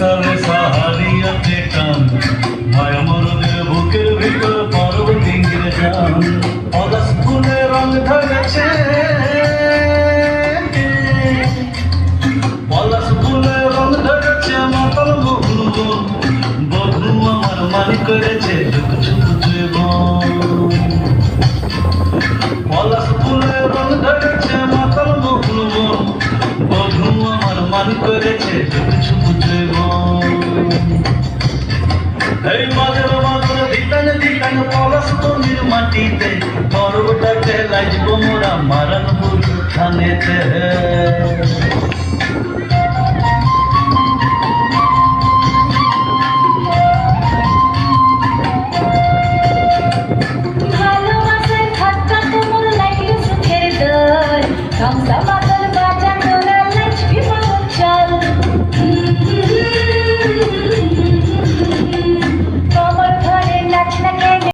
সর্বসাহারিয়াতে কান ভয় মরদের বুকের ভিতর পর্বত ইঙ্গিরে যান পদাস রং ধরেছে করেছে ঝুঁক ঝুঁক জীবন। পলাশ ফুলে রং ধরেছে জাদু করেছে এই মাদুর মাদুর দিতান দিতান পলাশ তনির মাটিতে পর্বটাকে লাজব মোরা মারানপুর থানেতে Thumbs up.